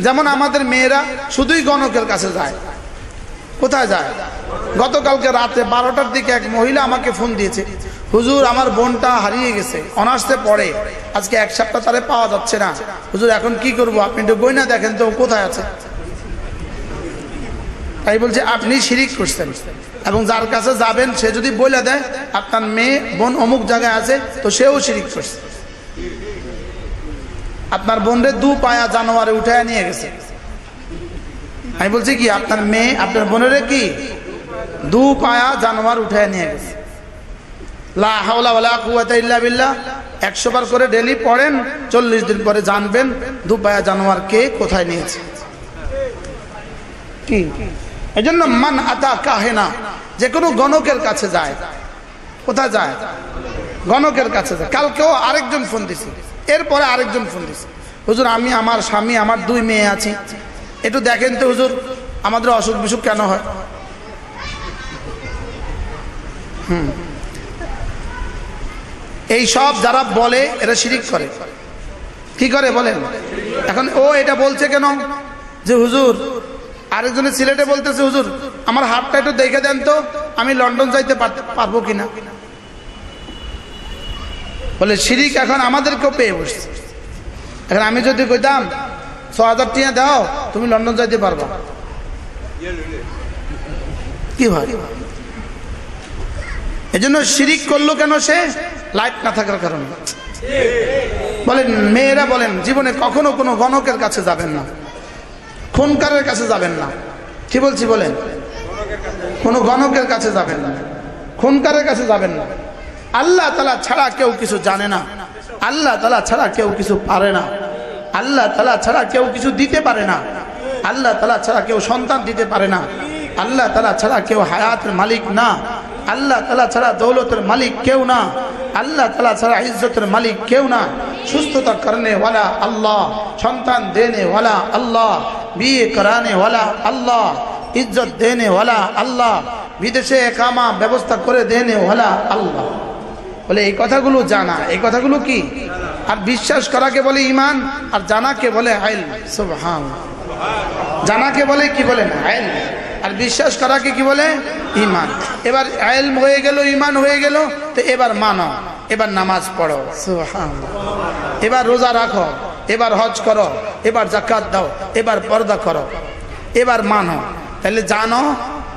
যেমন আমাদের মেয়েরা শুধুই গণকের কাছে যায়। কোথায় যায়? গতকালকে রাতে বারোটার দিকে এক মহিলা আমাকে ফোন দিয়েছে। হুজুর, আমার বোনটা হারিয়ে গেছে, অনার্সে পড়ে। আজকে এক সপ্তাহ তারে পাওয়া যাচ্ছে না। হুজুর, এখন কি করব? আপনি একটু বই না দেখেন তো কোথায় আছে? তাই বলছে, আপনি শিরিক করছেন। এবং যার কাছে যাবেন, সে যদি বলে দেয়, আপনার মেয়ে, বোন অমুক জায়গায় আছে, তো সেও শিরিক করছে। আপনার বোনরে দু পায়া জানোয়ারে উঠায় নিয়ে গেছে। আমি বলছি কি, আপনার মেয়ে, আপনার বোনেরে কি? দু পায়া জানোয়ার উঠায় নিয়ে গেছে। একশো বার করে ডেলি পড়েন, চল্লিশ দিন পরে জানবেন দু পায়া জানোয়ার কে কোথায় নিয়েছে। কি? এই জন্য মান আতা কাহেনা, যে কোনো গণকের কাছে যায়। কোথায় যায়? গণকের কাছে যায়। কালকেও আরেকজন ফোন দিছে। এরপরে আরেকজন ফোন দিছে। হুজুর, আমি আমার স্বামী, আমার দুই মেয়ে আছি। একটু দেখেন তো হুজুর, আমাদের অসুখ বিসুখ কেন হয়? হুম। এই সব যারা বলে, এরা শিরিক করে। কি করে বলেন? এখন ও এটা বলছে কেন? যে হুজুর, আরেকজনের সিলেটে বলতেছে, হুজুর, আমার হাতটা একটু দেখে দেন তো, আমি লন্ডন যাইতে পার- পারব কিনা? বলে, শিরিক এখন আমাদেরকেও পেয়ে বসছে। এখন আমি যদি কইতাম ছ হাজার টিয়া দাও, তুমি লন্ডন যাইতে পারবা। কি এই জন্য শিরিক করল কেন সে? লাইট না থাকার কারণে। বলেন মেয়েরা বলেন, জীবনে কখনো কোনো গণকের কাছে যাবেন না। খুনকারের কাছে যাবেন না। কি বলছি বলেন? কোনো গণকের কাছে যাবেন না। খুনকারের কাছে যাবেন না। আল্লাহ তালা ছাড়া কেউ কিছু জানে না। আল্লাহ তালা ছাড়া কেউ কিছু পারে না। আল্লাহ তালা ছাড়া কেউ কিছু দিতে পারে না। আল্লাহ তালা ছাড়া কেউ সন্তান দিতে পারে না। আল্লাহ তালা ছাড়া কেউ হায়াতের মালিক না। আল্লাহ তালা ছাড়া দৌলতের মালিক কেউ না। আল্লাহ তালা ছাড়া ইজ্জতের মালিক কেউ না। সুস্থতা করনে আল্লাহ, সন্তান দেনে ওয়ালা আল্লাহ, বিয়ে করানে ওয়ালা আল্লাহ, ইজ্জত দেনে ওয়ালা আল্লাহ, বিদেশে কামা ব্যবস্থা করে দেনে ওয়ালা আল্লাহ। বলে, এই কথাগুলো জানা। এই কথাগুলো কি? আর বিশ্বাস করাকে বলে ইমান আর জানাকে বলে আইল সুবহান জানাকে বলে কি বলেন? আইল আর বিশ্বাস করাকে কি বলে? ইমান এবার আইল হয়ে গেল ইমান হয়ে গেল, তো এবার মানো। এবার নামাজ পড়ো। এবার রোজা রাখো। এবার হজ করো। এবার জাকাত দাও। এবার পর্দা করো। এবার মানো। তাহলে জানো,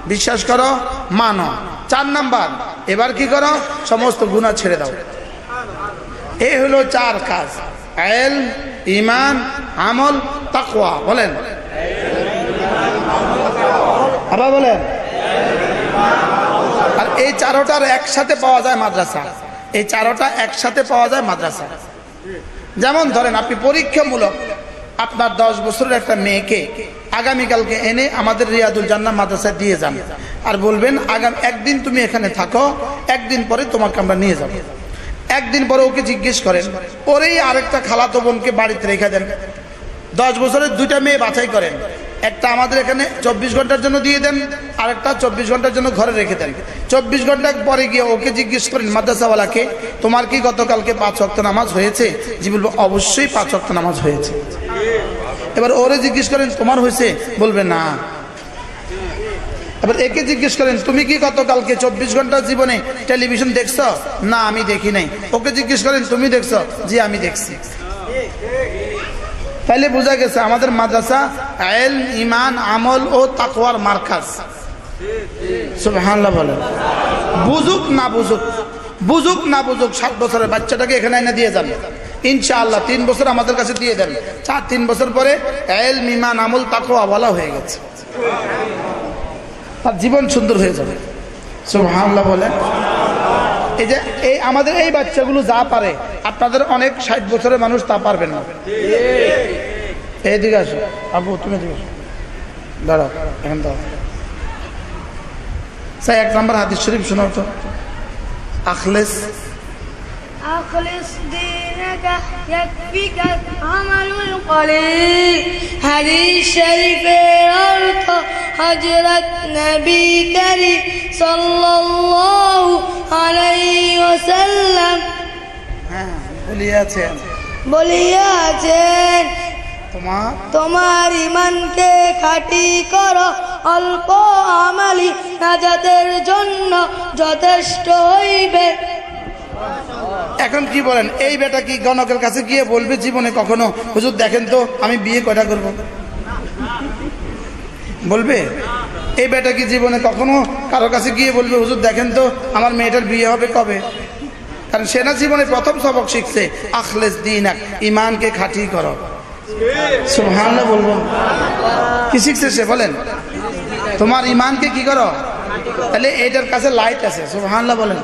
বিশ্বাস করো, মানো। চার নাম্বার এবার কি করো? সমস্ত গুণা ছেড়ে দাও। এই হলো চার কাজ। এল ইমান আমল, তাকওয়া। বলেন। আবার বলেন। আর এই চারোটার একসাথে পাওয়া যায় মাদ্রাসা। এই চারোটা একসাথে পাওয়া যায় মাদ্রাসা। যেমন ধরেন, আপনি পরীক্ষামূলক আপনার দশ বছরের একটা মেয়েকে আগামীকালকে এনে আমাদের রিয়াদুল জান্না মাদ্রাসায় দিয়ে যান। আর বলবেন, আগাম, একদিন তুমি এখানে থাকো, একদিন পরে তোমাকে আমরা নিয়ে যাব। একদিন পরে ওকে জিজ্ঞেস করেন ওরেই আরেকটা খালাতো বোনকে বাড়িতে রেখে দেন। দশ বছরের দুইটা মেয়ে বাছাই করেন। একটা আমাদের এখানে চব্বিশ ঘণ্টার জন্য দিয়ে দেন, আরেকটা চব্বিশ ঘণ্টার জন্য ঘরে রেখে দেন। চব্বিশ ঘণ্টা পরে গিয়ে ওকে জিজ্ঞেস করেন, মাদ্রাসাওয়ালাকে, তোমার কি গতকালকে পাঁচ অক্ত নামাজ হয়েছে? জি বলব, অবশ্যই পাঁচ অক্ত নামাজ হয়েছে। এবার ওরে জিজ্ঞেস করেন, তোমার হয়েছে? বলবে, না। এবার একে জিজ্ঞেস করেন, তুমি কি গতকালকে চব্বিশ ঘণ্টার জীবনে টেলিভিশন দেখছ? না, আমি দেখি নাই। ওকে জিজ্ঞেস করেন, তুমি দেখছ? জি, আমি দেখছি। তাইলে বোঝা গেছে আমাদের মাদ্রাসা এল ইমান আমল ও তাকওয়ার মার্কাজ। সুবহানাল্লাহ বলে বুঝুক না বুঝুক বুঝুক না বুঝুক, সাত বছরের বাচ্চাটাকে এখানে এনে দিয়ে যান ইনশাআল্লাহ তিন বছর আমাদের কাছে দিয়ে দেন। চার, তিন বছর পরে এল ইমান আমল, তাকওয়া বলা হয়ে গেছে। তার জীবন সুন্দর হয়ে যাবে। সুবহানাল্লাহ বলে এই যে, এই আমাদের এই বাচ্চাগুলো যা পারে, আপনাদের অনেক ষাট বছরের মানুষ তা পারবেন না। এইদিকে আসো। আবু, তুমি এদিকে আসো। দাঁড়াও, এখন দাঁড়াও। স্যার, এক নম্বর হাদিস শরীফ শোনাও তো। আখলেস أخلص دينك يكفيك عمل القليل حديث شريف أرض حجرت نبي كريم صلى الله عليه وسلم হ্যাঁ বলিয়াছেন বলিয়াছেন তোমার তোমার ইমানকে খাটি করো অল্প আমালি নাজাতের জন্য যথেষ্ট হইবে এখন কি বলেন? এই বেটা কি গণকের কাছে গিয়ে বলবে জীবনে কখনো? হুজুর, দেখেন তো, আমি বিয়ে কয়টা করব? বলবে? এই বেটা কি জীবনে কখনো কারোর কাছে গিয়ে বলবে, হুজুর, দেখেন তো, আমার মেয়েটার বিয়ে হবে কবে? কারণ সে না জীবনে প্রথম সবক শিখছে। আখলেস দিন এক ইমানকে খাটি করো। বলব। কি শিখছে সে, বলেন? তোমার ইমানকে কি করো? তাহলে এটার কাছে লাইট আছে, সুবহানাল্লাহ বলেন।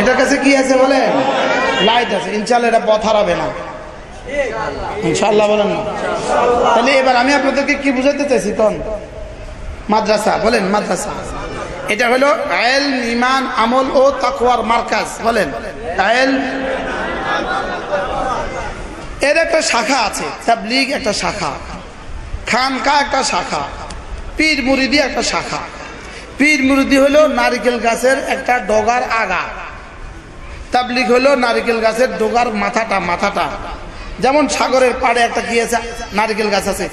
এটার কাছে কি আছে বলে? লাইট আছে। ইনশাল্লাহ এটা পথ হারাবে না। ইনশাল্লাহ বলেন না। তাহলে এবার আমি আপনাদেরকে কি বুঝাতে চাইছি কোন মাদ্রাসা, বলেন মাদ্রাসা। এটা হলো আয়েল ইমান, আমল ও তাকওয়ার মার্কাজ, বলেন। আয়েল এর একটা শাখা আছে, তাবলিগ একটা শাখা। খানকা একটা শাখা। পীর মুরিদি একটা শাখা। পীর মুরিদি হলো নারিকেল গাছের একটা ডগার আগা। তাবলিক হলো নারিকেল গাছের ডোগার মাথাটা মাথাটা। যেমন সাগরের পাড়ে একটা কি আছে? নারিকেল গাছ আছে।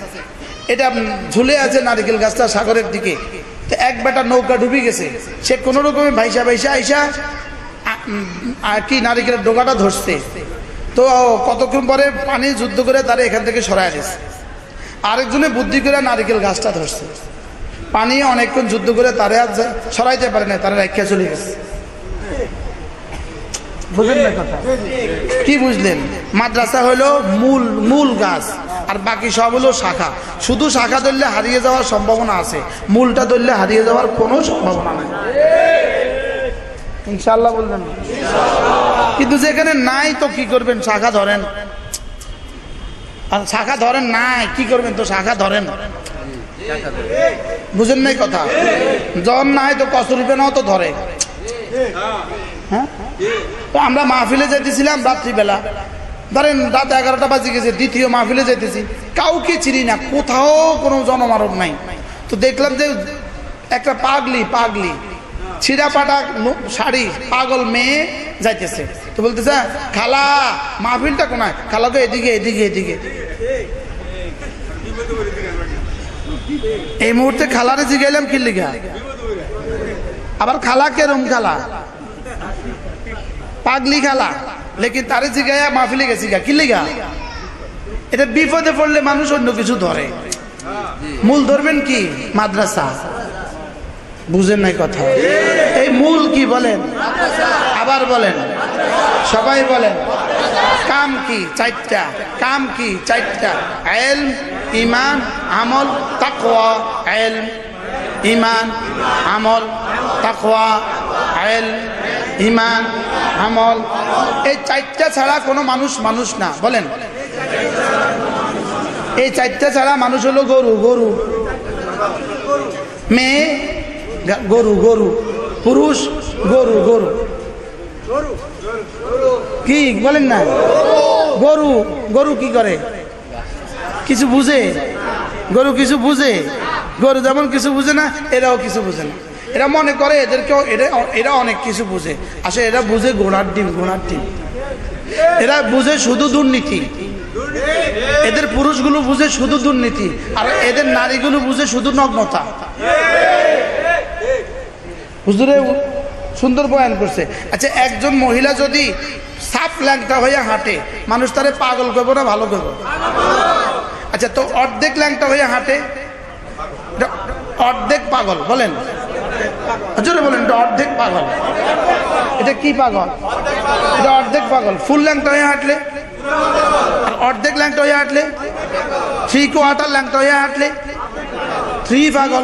এটা ঝুলে আছে নারিকেল গাছটা সাগরের দিকে। তো এক বেটা নৌকা ডুবে গেছে। সে কোনো রকমে ভাইসা ভাইসা আইসা কি নারিকেলের ডোগাটা ধরছে। তো কতক্ষণ পরে পানি যুদ্ধ করে তারা এখান থেকে সরাই দিচ্ছে আরেকজনে বুদ্ধি করে নারিকেল গাছটা ধরছে। পানি অনেকক্ষণ যুদ্ধ করে তারে আর সরাইতে পারে না তারা রেখে চলে গেছে। বুঝলেন কি বুঝলেন? মাদ্রাসা হলো মূল মূল গাছ, আর বাকি সব হলো শাখা। শুধু শাখা ধরলে হারিয়ে যাওয়ার সম্ভাবনা আছে, মূলটা ধরলে হারিয়ে যাওয়ার কোনো সম্ভাবনা নাই। ইনশাল্লাহ বলবেন না। কিন্তু যেখানে নাই তো কি করবেন? শাখা ধরেন। আর শাখা ধরেন নাই, কি করবেন? তো শাখা ধরেন। বুঝেন নাই কথা? জন নাই তো কসরূপে নাও তো ধরে। হ্যাঁ? তো আমরা মাহফিলে যেতেছিলাম রাত্রিবেলা। ধরেন রাত এগারোটা বাজে গেছে, দ্বিতীয় মাহফিলে যেতেছি কাউকে চিনি না, কোথাও কোনো জনমানব নাই। তো দেখলাম যে একটা পাগলি পাগলি। ছিঁড়া পাটা শাড়ি, পাগল মেয়ে যাইতেছে। তো বলতেছে খালা, মাহফিলটা কোনায়? খালাকে, এদিকে এদিকে এদিকে। এই মুহূর্তে খালারে জিগাইলাম কি লিখা আবার খালা কেরম খালা? পাগলি খালা। লেকিন তারে জিগাইয়া মাহফিলে গেছি গা। কি লিগা? এটা বিপদে পড়লে মানুষ অন্য কিছু ধরে। মূল ধরবেন কি? মাদ্রাসা। বুঝেন নাই কথা। এই মূল কি বলেন? আবার বলেন। সবাই বলেন। কাম কি চারটা কাম কি চারটা এল ইমান, আমল, তাকওয়া এল ইমান, আমল, তাকওয়া এল ইমান, আমল। এই চারটা ছাড়া কোনো মানুষ মানুষ না। বলেন। এই চারটা ছাড়া মানুষ হলো গরু গরু। মেয়ে গরু গরু। পুরুষ গরু গরু গরু। কি বলেন না? গরু গরু কি করে? কিছু বুঝে? গরু কিছু বুঝে? গরু যেমন কিছু বুঝে না, এরাও কিছু বুঝে না। এরা মনে করে এদেরকেও এরা এরা অনেক কিছু বুঝে। আসলে এরা বুঝে ঘোড়ার ডিম ঘোড়ার ডিম। এরা বুঝে শুধু দুর্নীতি। এদের পুরুষগুলো বুঝে শুধু দুর্নীতি, আর এদের নারীগুলো বুঝে শুধু নগ্নতা। হুজুরে সুন্দর বয়ান করছে। আচ্ছা একজন মহিলা যদি সাপ ল্যাংটা হয়ে হাঁটে, মানুষ তারে পাগল করব না ভালো করব? আচ্ছা তো অর্ধেক ল্যাংটা হয়ে হাঁটে অর্ধেক পাগল, বলেন। জোরে বলেন, এটা অর্ধেক পাগল। এটা কি পাগল? এটা অর্ধেক পাগল। ফুল ল্যাংটা হয়ে হাঁটলে? আর অর্ধেক ল্যাংটা হয়ে হাঁটলে? থ্রি কোয়ার্টার ল্যাংটা হয়ে হাঁটলে? থ্রি পাগল।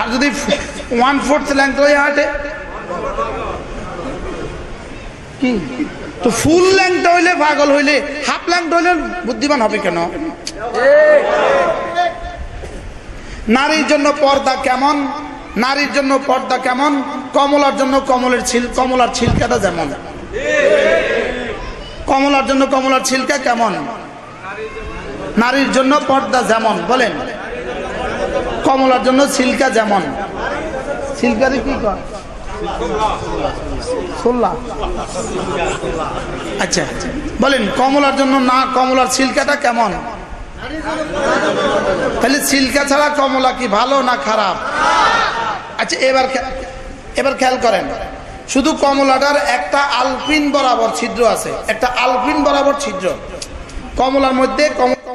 আর যদি ওয়ান ফোর্থ ল্যাংটা হয়ে হাঁটে? তো ফুল ল্যাংটা হইলে পাগল হইলে হাফ ল্যাংটা হইলে বুদ্ধিমান হবে কেন? নারীর জন্য পর্দা কেমন? নারীর জন্য পর্দা কেমন? কমলার জন্য কমলের ছিল, কমলার ছিলকাটা যেমন। কমলার জন্য কমলার ছিলকা কেমন? নারীর জন্য পর্দা যেমন, বলেন। কমলার জন্য সিল্কা যেমন। ছিলকারে কি কর? সোল্লা। আচ্ছা বলেন কমলার জন্য না কমলার সিল্কাটা কেমন? তাহলে সিল্কা ছাড়া কমলা কি ভালো না খারাপ? আচ্ছা এবার এবার খেয়াল করেন। শুধু কমলাটার একটা আলপিন বরাবর ছিদ্র আছে। একটা আলপিন বরাবর ছিদ্র। কমলার মধ্যে কম-